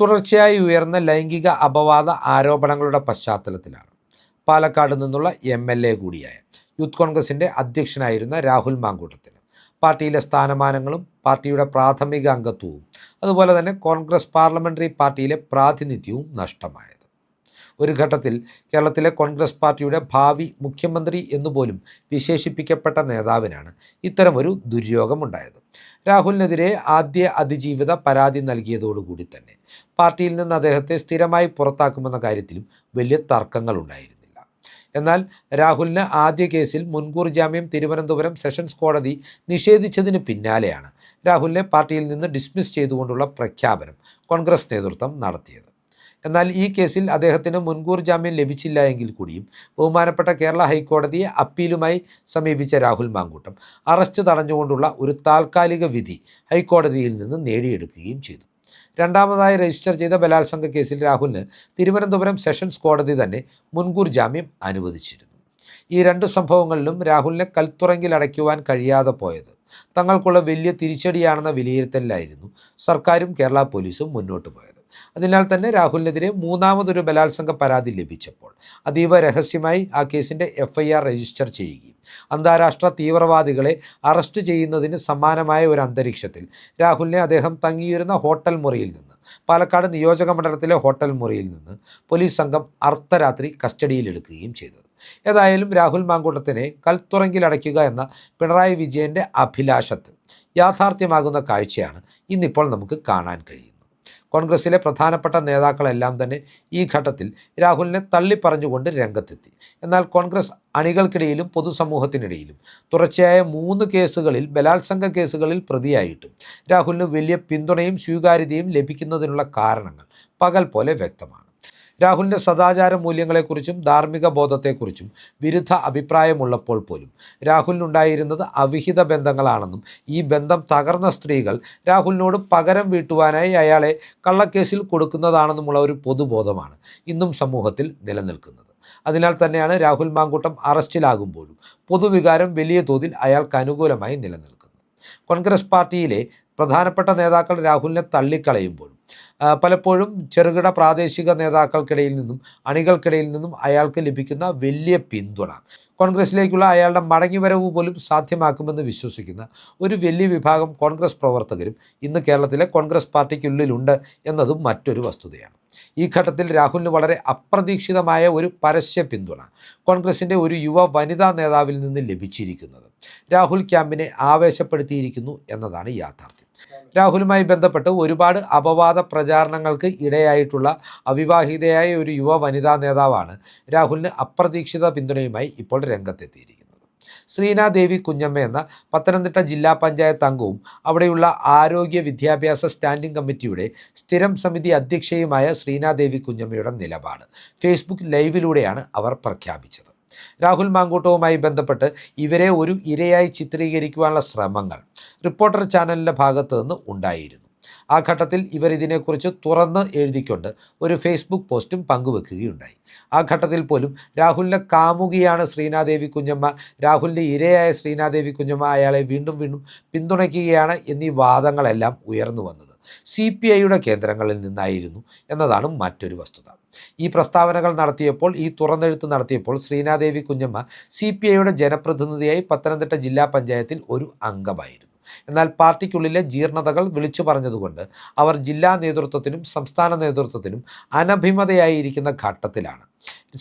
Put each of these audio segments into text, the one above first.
തുടർച്ചയായി ഉയർന്ന ലൈംഗിക അപവാദ ആരോപണങ്ങളുടെ പശ്ചാത്തലത്തിലാണ്. പാലക്കാട് നിന്നുള്ള എം എൽ എ കൂടിയായ യൂത്ത് കോൺഗ്രസിന്റെ അധ്യക്ഷനായിരുന്ന രാഹുൽ മാങ്കൂട്ടത്തിന് പാർട്ടിയിലെ സ്ഥാനമാനങ്ങളും പാർട്ടിയുടെ പ്രാഥമിക അംഗത്വവും അതുപോലെ തന്നെ കോൺഗ്രസ് പാർലമെന്ററി പാർട്ടിയിലെ പ്രാതിനിധ്യവും നഷ്ടമായത്. ഒരു ഘട്ടത്തിൽ കേരളത്തിലെ കോൺഗ്രസ് പാർട്ടിയുടെ ഭാവി മുഖ്യമന്ത്രി എന്നുപോലും വിശേഷിപ്പിക്കപ്പെട്ട നേതാവിനാണ് ഇത്തരമൊരു ദുര്യോഗമുണ്ടായത്. രാഹുലിനെതിരെ ആദ്യ അതിജീവിത പരാതി നൽകിയതോടുകൂടി തന്നെ പാർട്ടിയിൽ നിന്ന് അദ്ദേഹത്തെ സ്ഥിരമായി പുറത്താക്കുമെന്ന കാര്യത്തിലും വലിയ തർക്കങ്ങളുണ്ടായിരുന്നില്ല. എന്നാൽ രാഹുലിന് ആദ്യ കേസിൽ മുൻകൂർ ജാമ്യം തിരുവനന്തപുരം സെഷൻസ് കോടതി നിഷേധിച്ചതിന് പിന്നാലെയാണ് രാഹുലിനെ പാർട്ടിയിൽ നിന്ന് ഡിസ്മിസ് ചെയ്തുകൊണ്ടുള്ള പ്രഖ്യാപനം കോൺഗ്രസ് നേതൃത്വം നടത്തിയത്. എന്നാൽ ഈ കേസിൽ അദ്ദേഹത്തിന് മുൻകൂർ ജാമ്യം ലഭിച്ചില്ല എങ്കിൽ കൂടിയും ബഹുമാനപ്പെട്ട കേരള ഹൈക്കോടതിയെ അപ്പീലുമായി സമീപിച്ച രാഹുൽ മാങ്കൂട്ടം. അറസ്റ്റ് തടഞ്ഞുകൊണ്ടുള്ള ഒരു താൽക്കാലിക വിധി ഹൈക്കോടതിയിൽ നിന്ന് നേടിയെടുക്കുകയും ചെയ്തു. രണ്ടാമതായി രജിസ്റ്റർ ചെയ്ത ബലാത്സംഗ കേസിൽ രാഹുലിന് തിരുവനന്തപുരം സെഷൻസ് കോടതി തന്നെ മുൻകൂർ ജാമ്യം അനുവദിച്ചിരുന്നു. ഈ രണ്ട് സംഭവങ്ങളിലും രാഹുലിനെ കൽത്തുറങ്കിൽ അടയ്ക്കുവാൻ കഴിയാതെ പോയത് തങ്ങൾക്കുള്ള വലിയ തിരിച്ചടിയാണെന്ന വിലയിരുത്തലിലായിരുന്നു സർക്കാരും കേരള പോലീസും മുന്നോട്ട് പോയത്. അതിനാൽ തന്നെ രാഹുലിനെതിരെ മൂന്നാമതൊരു ബലാത്സംഗ പരാതി ലഭിച്ചപ്പോൾ അതീവ രഹസ്യമായി ആ കേസിന്റെ എഫ് രജിസ്റ്റർ ചെയ്യുകയും അന്താരാഷ്ട്ര തീവ്രവാദികളെ അറസ്റ്റ് ചെയ്യുന്നതിന് സമാനമായ ഒരു അന്തരീക്ഷത്തിൽ രാഹുലിനെ അദ്ദേഹം തങ്ങിയിരുന്ന ഹോട്ടൽ മുറിയിൽ നിന്ന് പാലക്കാട് നിയോജക മണ്ഡലത്തിലെ ഹോട്ടൽ മുറിയിൽ നിന്ന് പോലീസ് സംഘം അർദ്ധരാത്രി കസ്റ്റഡിയിലെടുക്കുകയും ചെയ്തത് ഏതായാലും രാഹുൽ മാങ്കൂട്ടത്തിനെ കൽത്തുറങ്കിൽ അടയ്ക്കുക എന്ന പിണറായി വിജയന്റെ അഭിലാഷത്ത് യാഥാർത്ഥ്യമാകുന്ന കാഴ്ചയാണ് ഇന്നിപ്പോൾ നമുക്ക് കാണാൻ കഴിയുന്നത്. കോൺഗ്രസിലെ പ്രധാനപ്പെട്ട നേതാക്കളെല്ലാം തന്നെ ഈ ഘട്ടത്തിൽ രാഹുലിനെ തള്ളിപ്പറഞ്ഞുകൊണ്ട് രംഗത്തെത്തി. എന്നാൽ കോൺഗ്രസ് അണികൾക്കിടയിലും പൊതുസമൂഹത്തിനിടയിലും തുടർച്ചയായ മൂന്ന് കേസുകളിൽ ബലാത്സംഗ കേസുകളിൽ പ്രതിയായിട്ടും രാഹുലിന് വലിയ പിന്തുണയും സ്വീകാര്യതയും ലഭിക്കുന്നതിനുള്ള കാരണങ്ങൾ പകൽ പോലെ വ്യക്തമാണ്. രാഹുലിന്റെ സദാചാര മൂല്യങ്ങളെക്കുറിച്ചും ധാർമ്മിക ബോധത്തെക്കുറിച്ചും വിരുദ്ധ അഭിപ്രായമുള്ളപ്പോൾ പോലും രാഹുലിനുണ്ടായിരുന്നത് അവിഹിത ബന്ധങ്ങളാണെന്നും ഈ ബന്ധം തകർന്ന സ്ത്രീകൾ രാഹുലിനോട് പകരം വീട്ടുവാനായി അയാളെ കള്ളക്കേസിൽ കൊടുക്കുന്നതാണെന്നുമുള്ള ഒരു പൊതുബോധമാണ് ഇന്നും സമൂഹത്തിൽ നിലനിൽക്കുന്നത്. അതിനാൽ തന്നെയാണ് രാഹുൽ മാങ്കൂട്ടം അറസ്റ്റിലാകുമ്പോഴും പൊതുവികാരം വലിയ തോതിൽ അയാൾക്ക് അനുകൂലമായി നിലനിൽക്കുന്നത്. കോൺഗ്രസ് പാർട്ടിയിലെ പ്രധാനപ്പെട്ട നേതാക്കൾ രാഹുലിനെ തള്ളിക്കളയുമ്പോഴും പലപ്പോഴും ചെറുകിട പ്രാദേശിക നേതാക്കൾക്കിടയിൽ നിന്നും അണികൾക്കിടയിൽ നിന്നും അയാൾക്ക് ലഭിക്കുന്ന വലിയ പിന്തുണ. കോൺഗ്രസിലേക്കുള്ള അയാളുടെ മടങ്ങിവരവ് പോലും സാധ്യമാക്കുമെന്ന് വിശ്വസിക്കുന്ന ഒരു വലിയ വിഭാഗം കോൺഗ്രസ് പ്രവർത്തകരും ഇന്ന് കേരളത്തിലെ കോൺഗ്രസ് പാർട്ടിക്കുള്ളിലുണ്ട് എന്നതും മറ്റൊരു വസ്തുതയാണ്. ഈ ഘട്ടത്തിൽ രാഹുലിന് വളരെ അപ്രതീക്ഷിതമായ ഒരു പരസ്യ പിന്തുണ കോൺഗ്രസിന്റെ ഒരു യുവ വനിതാ നേതാവിൽ നിന്ന് ലഭിച്ചിരിക്കുന്നത്. രാഹുൽ ക്യാമ്പിനെ ആവേശപ്പെടുത്തിയിരിക്കുന്നു എന്നതാണ് യാഥാർത്ഥ്യം. രാഹുലുമായി ബന്ധപ്പെട്ട് ഒരുപാട് അപവാദ പ്രചാരണങ്ങൾക്ക് ഇടയായിട്ടുള്ള അവിവാഹിതയായ ഒരു യുവ വനിതാ നേതാവാണ് രാഹുലിന് അപ്രതീക്ഷിത പിന്തുണയുമായി ഇപ്പോൾ രംഗത്തെത്തിയിരിക്കുന്നത്. ശ്രീനാദേവി കുഞ്ഞമ്മ എന്ന പത്തനംതിട്ട ജില്ലാ പഞ്ചായത്ത് അംഗവും അവിടെയുള്ള ആരോഗ്യ വിദ്യാഭ്യാസ സ്റ്റാൻഡിംഗ് കമ്മിറ്റിയുടെ സ്ഥിരം സമിതി അധ്യക്ഷയുമായ ശ്രീനാദേവി കുഞ്ഞമ്മയുടെ നിലപാട് ഫേസ്ബുക്ക് ലൈവിലൂടെയാണ് അവർ പ്രഖ്യാപിച്ചത്. രാഹുൽ മാങ്കൂട്ടവുമായി ബന്ധപ്പെട്ട് ഇവരെ ഒരു ഇരയായി ചിത്രീകരിക്കുവാനുള്ള ശ്രമങ്ങൾ റിപ്പോർട്ടർ ചാനലിന്റെ ഭാഗത്തു നിന്ന് ഉണ്ടായിരുന്നു. ആ ഘട്ടത്തിൽ ഇവർ ഇതിനെക്കുറിച്ച് തുറന്ന് എഴുതിക്കൊണ്ട് ഒരു ഫേസ്ബുക്ക് പോസ്റ്റും പങ്കുവെക്കുകയുണ്ടായി. ആ ഘട്ടത്തിൽ പോലും രാഹുലിന്റെ കാമുകിയാണ് ശ്രീനാദേവി കുഞ്ഞമ്മ. രാഹുലിന്റെ ഇരയായ ശ്രീനാദേവി കുഞ്ഞമ്മ അയാളെ വീണ്ടും വീണ്ടും പിന്തുണയ്ക്കുകയാണ് എന്നീ വാദങ്ങളെല്ലാം ഉയർന്നു വന്നത് സി പി ഐയുടെ കേന്ദ്രങ്ങളിൽ നിന്നായിരുന്നു എന്നതാണ് മറ്റൊരു വസ്തുത. ഈ പ്രസ്താവനകൾ നടത്തിയപ്പോൾ ഈ തുറന്നെഴുത്ത് നടത്തിയപ്പോൾ ശ്രീനാദേവി കുഞ്ഞമ്മ സി പി ഐയുടെ ജനപ്രതിനിധിയായി പത്തനംതിട്ട ജില്ലാ പഞ്ചായത്തിൽ ഒരു അംഗമായിരുന്നു. എന്നാൽ പാർട്ടിക്കുള്ളിലെ ജീർണതകൾ വിളിച്ചു പറഞ്ഞതുകൊണ്ട് അവർ ജില്ലാ നേതൃത്വത്തിനും സംസ്ഥാന നേതൃത്വത്തിനും അനഭിമതയായിരിക്കുന്ന ഘട്ടത്തിലാണ്.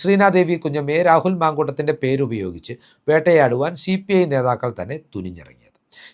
ശ്രീനാദേവി കുഞ്ഞമ്മയെ രാഹുൽ മാങ്കൂട്ടത്തിന്റെ പേരുപയോഗിച്ച് വേട്ടയാടുവാൻ സി നേതാക്കൾ തന്നെ തുനിഞ്ഞിറങ്ങിയത്.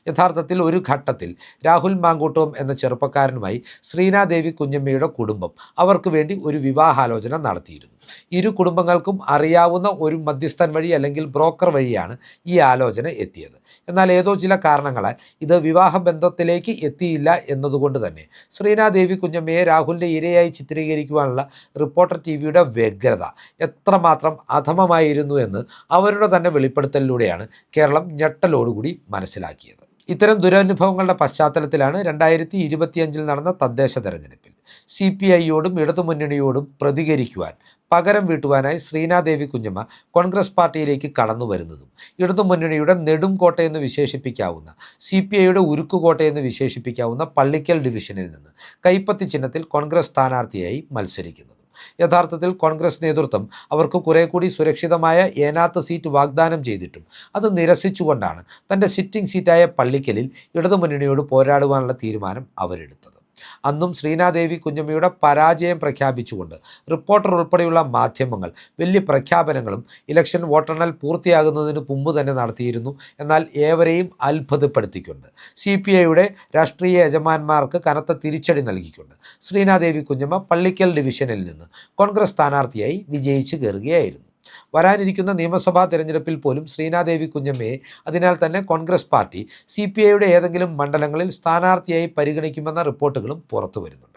യഥാർത്ഥത്തിൽ ഒരു ഘട്ടത്തിൽ രാഹുൽ മാങ്കൂട്ടോം എന്ന ചെറുപ്പക്കാരനുമായി ശ്രീനാദേവി കുഞ്ഞമ്മയുടെ കുടുംബം അവർക്ക് വേണ്ടി ഒരു വിവാഹാലോചന നടത്തിയിരുന്നു. ഇരു കുടുംബങ്ങൾക്കും അറിയാവുന്ന ഒരു മധ്യസ്ഥൻ വഴി അല്ലെങ്കിൽ ബ്രോക്കർ വഴിയാണ് ഈ ആലോചന എത്തിയത്. എന്നാൽ ഏതോ ചില കാരണങ്ങളാൽ ഇത് വിവാഹ ബന്ധത്തിലേക്ക് എത്തിയില്ല എന്നതുകൊണ്ട് തന്നെ ശ്രീനാദേവി കുഞ്ഞമ്മയെ രാഹുലിന്റെ ഇരയായി ചിത്രീകരിക്കുവാനുള്ള റിപ്പോർട്ടർ ടി വിയുടെ വ്യഗ്രത എത്രമാത്രം അധമമായിരുന്നു എന്ന് അവരുടെ തന്നെ വെളിപ്പെടുത്തലിലൂടെയാണ് കേരളം ഞെട്ടലോടുകൂടി മനസ്സിലാക്കിയത്. ഇത്തരം ദുരനുഭവങ്ങളുടെ പശ്ചാത്തലത്തിലാണ് രണ്ടായിരത്തി ഇരുപത്തിയഞ്ചിൽ നടന്ന തദ്ദേശ തെരഞ്ഞെടുപ്പിൽ സി പി ഐയോടും ഇടതുമുന്നണിയോടും പ്രതികരിക്കുവാൻ പകരം വീട്ടുവാനായി ശ്രീനാദേവി കുഞ്ഞമ്മ കോൺഗ്രസ് പാർട്ടിയിലേക്ക് കടന്നു വരുന്നതും ഇടതുമുന്നണിയുടെ നെടും കോട്ടയെന്ന് വിശേഷിപ്പിക്കാവുന്ന സി പി ഐയുടെ ഉരുക്കുകോട്ടയെന്ന് വിശേഷിപ്പിക്കാവുന്ന പള്ളിക്കൽ ഡിവിഷനിൽ നിന്ന് കൈപ്പത്തി ചിഹ്നത്തിൽ കോൺഗ്രസ് സ്ഥാനാർത്ഥിയായി മത്സരിക്കുന്നതും യഥാർത്ഥത്തിൽ കോൺഗ്രസ് നേതൃത്വം അവർക്ക് കുറെ കൂടി സുരക്ഷിതമായ ഏനാത്ത സീറ്റ് വാഗ്ദാനം ചെയ്തിട്ടും അത് നിരസിച്ചുകൊണ്ടാണ് തന്റെ സിറ്റിംഗ് സീറ്റായ പള്ളിക്കലിൽ ഇടതുമുന്നണിയോട് പോരാടുവാനുള്ള തീരുമാനം അവരെടുത്തത്. അന്നും ശ്രീനാദേവി കുഞ്ഞമ്മയുടെ പരാജയം പ്രഖ്യാപിച്ചുകൊണ്ട് റിപ്പോർട്ടർ ഉൾപ്പെടെയുള്ള മാധ്യമങ്ങൾ വലിയ പ്രഖ്യാപനങ്ങളും ഇലക്ഷൻ വോട്ടെണ്ണൽ പൂർത്തിയാകുന്നതിന് മുമ്പ് തന്നെ നടത്തിയിരുന്നു. എന്നാൽ ഏവരെയും അത്ഭുതപ്പെടുത്തിക്കൊണ്ട് സി പി ഐയുടെ രാഷ്ട്രീയ യജമാന്മാർക്ക് കനത്ത തിരിച്ചടി നൽകിക്കൊണ്ട് ശ്രീനാദേവി കുഞ്ഞമ്മ പള്ളിക്കൽ ഡിവിഷനിൽ നിന്ന് കോൺഗ്രസ് സ്ഥാനാർത്ഥിയായി വിജയിച്ചു കയറുകയായിരുന്നു. വരാനിരിക്കുന്ന നിയമസഭാ തെരഞ്ഞെടുപ്പിൽ പോലും ശ്രീനാദേവി കുഞ്ഞമ്മയെ അതിനാൽ തന്നെ കോൺഗ്രസ് പാർട്ടി സി പി ഐയുടെ ഏതെങ്കിലും മണ്ഡലങ്ങളിൽ സ്ഥാനാർത്ഥിയായി പരിഗണിക്കുമെന്ന റിപ്പോർട്ടുകളും പുറത്തു വരുന്നുണ്ട്.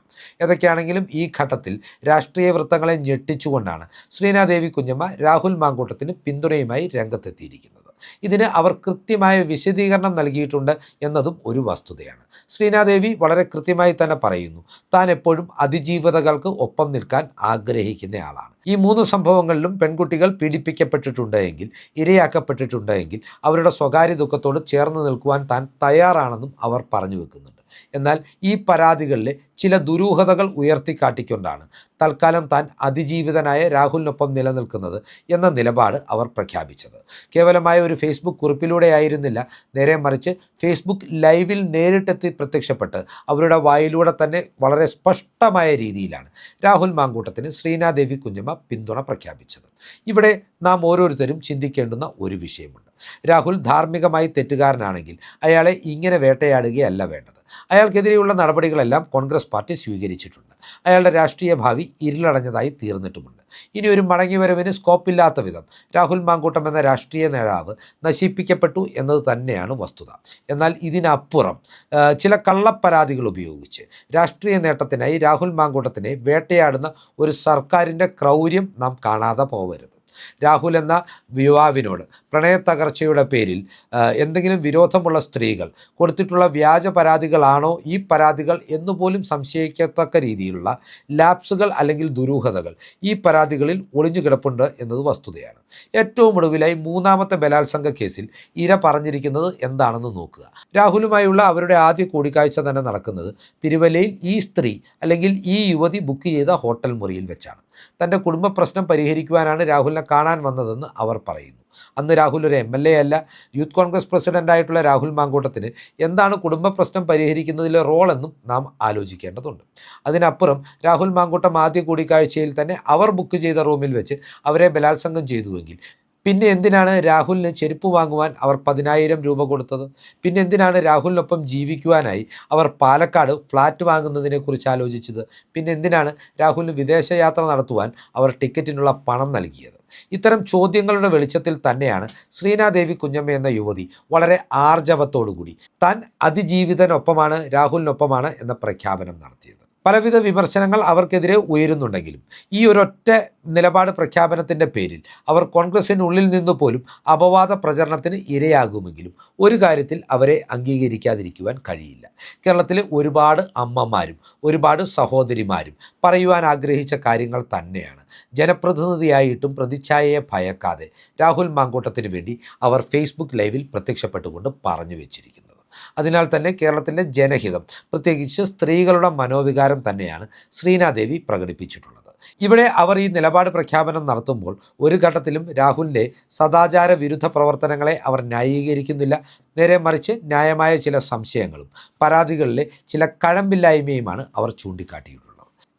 ഏതൊക്കെയാണെങ്കിലും ഈ ഘട്ടത്തിൽ രാഷ്ട്രീയ വൃത്തങ്ങളെ ഞെട്ടിച്ചുകൊണ്ടാണ് ശ്രീനാദേവി കുഞ്ഞമ്മ രാഹുൽ മാങ്കൂട്ടത്തിന് പിന്തുണയുമായി രംഗത്തെത്തിയിരിക്കുന്നത്. ഇതിന് അവർ കൃത്യമായ വിശദീകരണം നൽകിയിട്ടുണ്ട് എന്നതും ഒരു വസ്തുതയാണ്. ശ്രീനാദേവി വളരെ കൃത്യമായി തന്നെ പറയുന്നു താൻ എപ്പോഴും അതിജീവിതകൾക്ക് ഒപ്പം നിൽക്കാൻ ആഗ്രഹിക്കുന്നയാളാണ്. ഈ മൂന്ന് സംഭവങ്ങളിലും പെൺകുട്ടികൾ പീഡിപ്പിക്കപ്പെട്ടിട്ടുണ്ടെങ്കിൽ ഇരയാക്കപ്പെട്ടിട്ടുണ്ടെങ്കിൽ അവരുടെ സ്വകാര്യ ദുഃഖത്തോട് ചേർന്ന് നിൽക്കുവാൻ താൻ തയ്യാറാണെന്നും അവർ പറഞ്ഞു വെക്കുന്നുണ്ട്. എന്നാൽ ഈ പരാതികളിൽ ചില ദുരൂഹതകൾ ഉയർത്തിക്കാട്ടിക്കൊണ്ടാണ് തൽക്കാലം താൻ അതിജീവിതനായ രാഹുലിനൊപ്പം നിലനിൽക്കുന്നത് എന്ന നിലപാട് അവർ പ്രഖ്യാപിച്ചത്. കേവലമായ ഒരു ഫേസ്ബുക്ക് കുറിപ്പിലൂടെയായിരുന്നില്ല നേരെ മറിച്ച് ഫേസ്ബുക്ക് ലൈവിൽ നേരിട്ടെത്തി പ്രത്യക്ഷപ്പെട്ട് അവരുടെ വായിലൂടെ തന്നെ വളരെ സ്പഷ്ടമായ രീതിയിലാണ് രാഹുൽ മാങ്കൂട്ടത്തിന് ശ്രീനാദേവി കുഞ്ഞമ്മ പിന്തുണ പ്രഖ്യാപിച്ചത്. ഇവിടെ നാം ഓരോരുത്തരും ചിന്തിക്കേണ്ടുന്ന ഒരു വിഷയമുണ്ട്. രാഹുൽ ധാർമ്മികമായി തെറ്റുകാരനാണെങ്കിൽ അയാളെ ഇങ്ങനെ വേട്ടയാടുകയല്ല വേണ്ടത്. അയാൾക്കെതിരെയുള്ള നടപടികളെല്ലാം കോൺഗ്രസ് പാർട്ടി സ്വീകരിച്ചിട്ടുണ്ട്. അയാളുടെ രാഷ്ട്രീയ ഭാവി ഇരുളടഞ്ഞതായി തീർന്നിട്ടുമുണ്ട്. ഇനി ഒരു മടങ്ങിവരവിന് സ്കോപ്പില്ലാത്ത വിധം രാഹുൽ മാങ്കൂട്ടം എന്ന രാഷ്ട്രീയ നേതാവ് നശിപ്പിക്കപ്പെട്ടു എന്നത് തന്നെയാണ് വസ്തുത. എന്നാൽ ഇതിനപ്പുറം ചില കള്ളപ്പരാതികൾ ഉപയോഗിച്ച് രാഷ്ട്രീയ നേട്ടത്തിനായി രാഹുൽ മാങ്കൂട്ടത്തിനെ വേട്ടയാടുന്ന ഒരു സർക്കാരിന്റെ ക്രൗര്യം നാം കാണാതെ പോവരുത്. രാഹുൽ എന്ന യുവാവിനോട്. പ്രണയത്തകർച്ചയുടെ പേരിൽ എന്തെങ്കിലും വിരോധമുള്ള സ്ത്രീകൾ കൊടുത്തിട്ടുള്ള വ്യാജ പരാതികളാണോ ഈ പരാതികൾ എന്നുപോലും സംശയിക്കത്തക്ക രീതിയിലുള്ള ലാപ്സുകൾ അല്ലെങ്കിൽ ദുരൂഹതകൾ ഈ പരാതികളിൽ ഒളിഞ്ഞു കിടപ്പുണ്ട് എന്നത് വസ്തുതയാണ്. ഏറ്റവും ഒടുവിലായി മൂന്നാമത്തെ ബലാത്സംഗ കേസിൽ ഇര പറഞ്ഞിരിക്കുന്നത് എന്താണെന്ന് നോക്കുക. രാഹുലുമായുള്ള അവരുടെ ആദ്യ കൂടിക്കാഴ്ച തന്നെ നടക്കുന്നത് തിരുവല്ലയിൽ ഈ സ്ത്രീ അല്ലെങ്കിൽ ഈ യുവതി ബുക്ക് ചെയ്ത ഹോട്ടൽ മുറിയിൽ വെച്ചാണ്. തന്റെ കുടുംബ പ്രശ്നം പരിഹരിക്കുവാനാണ് രാഹുലിനെ കാണാൻ വന്നതെന്ന് അവർ പറയുന്നു. അന്ന് രാഹുൽ ഒരു എം എൽ എ അല്ല. യൂത്ത് കോൺഗ്രസ് പ്രസിഡന്റായിട്ടുള്ള രാഹുൽ മാങ്കൂട്ടത്തിന് എന്താണ് കുടുംബ പ്രശ്നം പരിഹരിക്കുന്നതിലെ റോൾ എന്നും നാം ആലോചിക്കേണ്ടതുണ്ട്. അതിനപ്പുറം രാഹുൽ മാങ്കൂട്ടം ആദ്യ കൂടിക്കാഴ്ചയിൽ തന്നെ അവർ ബുക്ക് ചെയ്ത റൂമിൽ വെച്ച് അവരെ ബലാത്സംഗം ചെയ്തുവെങ്കിൽ പിന്നെ എന്തിനാണ് രാഹുലിന് ചെരുപ്പ് വാങ്ങുവാൻ അവർ പതിനായിരം രൂപ കൊടുത്തത്? പിന്നെ എന്തിനാണ് രാഹുലിനൊപ്പം ജീവിക്കുവാനായി അവർ പാലക്കാട് ഫ്ലാറ്റ് വാങ്ങുന്നതിനെക്കുറിച്ച് ആലോചിച്ചത്? പിന്നെ എന്തിനാണ് രാഹുലിന് വിദേശയാത്ര നടത്തുവാൻ അവർ ടിക്കറ്റിനുള്ള പണം നൽകിയത്? ഇത്തരം ചോദ്യങ്ങളുടെ വെളിച്ചത്തിൽ തന്നെയാണ് ശ്രീനാദേവി കുഞ്ഞമ്മ എന്ന യുവതി വളരെ ആർജവത്തോടുകൂടി താൻ അതിജീവിതനൊപ്പമാണ് രാഹുലിനൊപ്പമാണ് എന്ന പ്രഖ്യാപനം നടത്തിയത്. പലവിധ വിമർശനങ്ങൾ അവർക്കെതിരെ ഉയരുന്നുണ്ടെങ്കിലും ഈ ഒരൊറ്റ നിലപാട് പ്രഖ്യാപനത്തിന്റെ പേരിൽ അവർ കോൺഗ്രസിനുള്ളിൽ നിന്ന് പോലും അപവാദ പ്രചരണത്തിന് ഇരയാകുമെങ്കിലും ഒരു കാര്യത്തിൽ അവരെ അംഗീകരിക്കാതിരിക്കുവാൻ കഴിയില്ല. കേരളത്തിലെ ഒരുപാട് അമ്മമാരും ഒരുപാട് സഹോദരിമാരും പറയുവാൻ ആഗ്രഹിച്ച കാര്യങ്ങൾ തന്നെയാണ്. ജനപ്രതിനിധിയായിട്ടും പ്രതിച്ഛായയെ ഭയക്കാതെ രാഹുൽ മാങ്കൂട്ടത്തിന് വേണ്ടി അവർ ഫേസ്ബുക്ക് ലൈവിൽ പ്രത്യക്ഷപ്പെട്ടുകൊണ്ട് പറഞ്ഞു വെച്ചിരിക്കുന്നത് അതിനാൽ തന്നെ കേരളത്തിന്റെ ജനഹിതം പ്രത്യേകിച്ച് സ്ത്രീകളുടെ മനോവികാരം തന്നെയാണ് ശ്രീനാദേവി പ്രകടിപ്പിച്ചിട്ടുള്ളത്. ഇവിടെ അവർ ഈ നിലപാട് പ്രഖ്യാപനം നടത്തുമ്പോൾ ഒരു ഘട്ടത്തിലും രാഹുലിന്റെ സദാചാര വിരുദ്ധ പ്രവർത്തനങ്ങളെ അവർ ന്യായീകരിക്കുന്നില്ല. നേരെ മറിച്ച് ന്യായമായ ചില സംശയങ്ങളും പരാതികളിലെ ചില കഴമ്പില്ലായ്മയുമാണ് അവർ ചൂണ്ടിക്കാട്ടിയിട്ടുള്ളത്.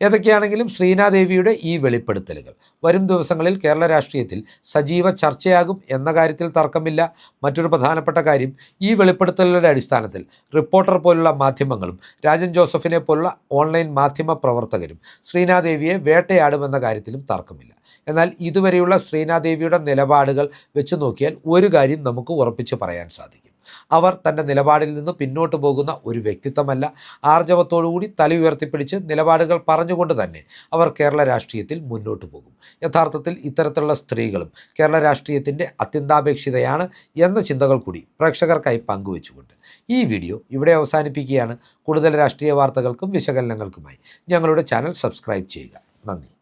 ഏതൊക്കെയാണെങ്കിലും ശ്രീനാദേവിയുടെ ഈ വെളിപ്പെടുത്തലുകൾ. വരും ദിവസങ്ങളിൽ കേരള രാഷ്ട്രീയത്തിൽ സജീവ ചർച്ചയാകും എന്ന കാര്യത്തിൽ തർക്കമില്ല. മറ്റൊരു പ്രധാനപ്പെട്ട കാര്യം ഈ വെളിപ്പെടുത്തലുകളുടെ അടിസ്ഥാനത്തിൽ റിപ്പോർട്ടർ പോലുള്ള മാധ്യമങ്ങളും രാജൻ ജോസഫിനെ പോലുള്ള ഓൺലൈൻ മാധ്യമ പ്രവർത്തകരും ശ്രീനാദേവിയെ വേട്ടയാടുമെന്ന കാര്യത്തിലും തർക്കമില്ല. എന്നാൽ ഇതുവരെയുള്ള ശ്രീനാദേവിയുടെ നിലപാടുകൾ വെച്ച് നോക്കിയാൽ ഒരു കാര്യം നമുക്ക് ഉറപ്പിച്ച് പറയാൻ സാധിക്കും. അവർ തന്റെ നിലപാടിൽ നിന്ന് പിന്നോട്ട് പോകുന്ന ഒരു വ്യക്തിത്വമല്ല. ആർജവത്തോടുകൂടി തല ഉയർത്തിപ്പിടിച്ച് നിലപാടുകൾ പറഞ്ഞുകൊണ്ട് തന്നെ അവർ കേരള രാഷ്ട്രീയത്തിൽ മുന്നോട്ട് പോകും. യഥാർത്ഥത്തിൽ ഇത്തരത്തിലുള്ള സ്ത്രീകളും കേരള രാഷ്ട്രീയത്തിന്റെ അത്യന്താപേക്ഷിതയാണ് എന്ന ചിന്തകൾ കൂടി പ്രേക്ഷകർക്കായി പങ്കുവെച്ചുകൊണ്ട് ഈ വീഡിയോ ഇവിടെ അവസാനിപ്പിക്കുകയാണ്. കൂടുതൽ രാഷ്ട്രീയ വാർത്തകൾക്കും വിശകലനങ്ങൾക്കുമായി ഞങ്ങളുടെ ചാനൽ സബ്സ്ക്രൈബ് ചെയ്യുക. നന്ദി.